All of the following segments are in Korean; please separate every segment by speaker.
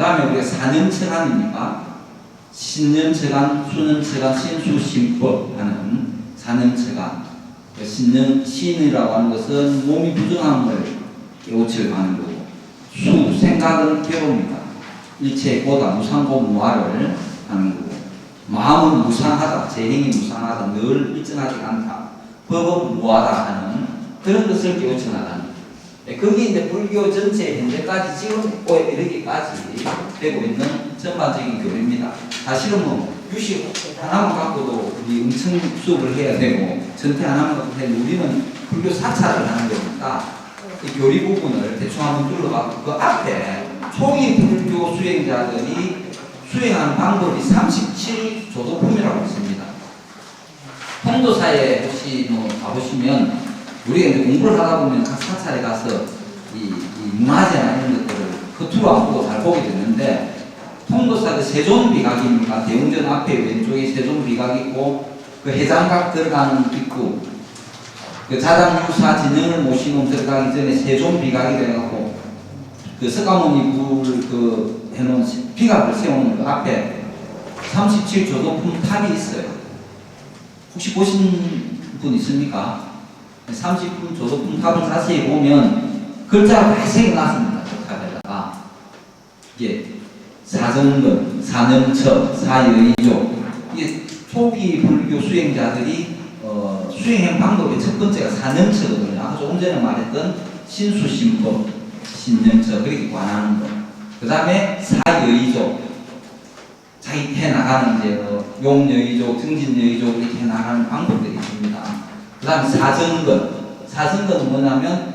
Speaker 1: 다음에 우리가 사년체간입니까? 신년체간, 수년체간, 신수신법 하는 사년체간. 그 신년, 신이라고 하는 것은 몸이 부정함을 깨우쳐 가는 거고, 수, 생각은 괴로웁니다. 일체 보다 무상고 무화를 하는 거고, 마음은 무상하다, 재행이 무상하다, 늘 일정하지 않다, 법은 무하다 하는 그런 것을 깨우쳐 나가는 예, 그게 이제 불교 전체 현재까지 지금 이르기까지 되고 있는 전반적인 교리입니다. 사실은 뭐 유식 하나만 갖고도 우리 엄청 수업을 해야 되고 전태 하나만 갖고 되고 우리는 불교 사찰을 하는 거니까 이 교리 부분을 대충 한번 둘러가고 그 앞에 초기 불교 수행자들이 수행하는 방법이 37조도품이라고 있습니다. 통도사에 혹시 뭐 가보시면 우리가 이제 공부를 하다 보면 각 사찰에 가서 이, 이 문화재나 이런 것들을 겉으로 안 보고 잘 보게 되는데 통도사의 세존 비각입니까? 대웅전 앞에 왼쪽에 세존 비각 있고 그 해장각 들어가는 입구 그 자당 유사 진영을 모시고 들어가기 전에 세존 비각이 돼갖고 그 석가모니 불그 해놓은 비각을 세우는 그 앞에 37조도 품 탑이 있어요. 혹시 보신 분 있습니까? 30분 조도품 탑을 자세히 보면 글자가 났습니다. 그 탑에다가 이게 사정근, 사능처, 사여의조 이게 초기 불교 수행자들이 어, 수행한 방법의 첫 번째가 사능처거든요. 아까 조금 전에 말했던 신수신법, 신념처 그렇게 관하는 것. 그 다음에 사여의조 자기 해 나가는 이제 뭐 용여의조, 증진여의조 이렇게 해 나가는 방법들이 있습니다. 그 다음에 사정근. 사정근은 뭐냐면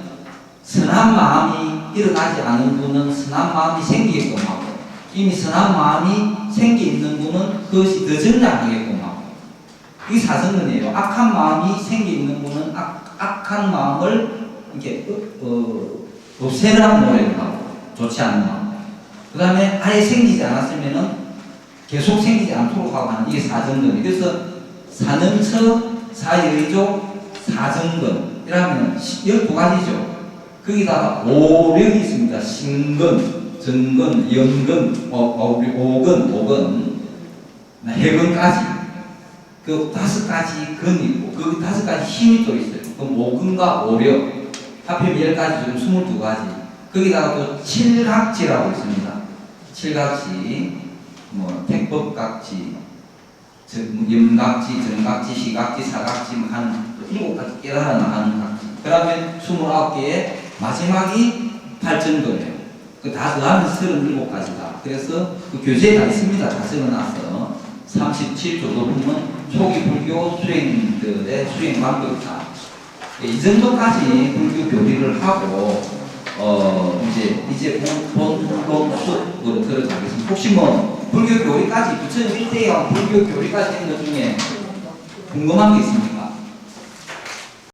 Speaker 1: 선한 마음이 일어나지 않은 분은 선한 마음이 생기게끔 하고 이미 선한 마음이 생기 있는 분은 그것이 더 증량하게끔 하고 이게 사정근이에요. 악한 마음이 생기 있는 분은 악, 악한 마음을 이렇게 어, 어, 없애는 노력을 하고 좋지 않은 마음. 그 다음에 아예 생기지 않았으면은 계속 생기지 않도록 하고 하는 이게 사정근. 그래서 사능처, 사여의조, 사정근. 이라면 12가지죠. 거기다가 오력이 있습니다. 신근, 정근, 연근, 오, 오, 오근, 오근, 해근까지. 그 다섯 가지 근이 있고, 그 다섯 가지 힘이 또 있어요. 그럼 오근과 오력. 합하면 열 가지 중 스물두 가지. 거기다가 또 칠각지라고 있습니다. 칠각지, 뭐, 택법각지, 뭐 염각지, 정각지, 시각지, 사각지, 뭐한 일곱 가지 깨달아 나가는 각지. 그러면 스물아홉 개의 마지막이 팔전도예요. 그다 더하면 서른일곱 가지다. 그래서 그 교재에 다 있습니다. 다 적어놨어. 37조도품은 초기 불교 수행들의 수행 방법이다. 예, 이 정도까지 불교 교리를 하고 어 이제 이제 본본 수업으로 들어가겠습니다. 혹시 뭐 불교 교리까지 2001대와 불교 교리까지 있는 것 중에 궁금한 게 있습니까?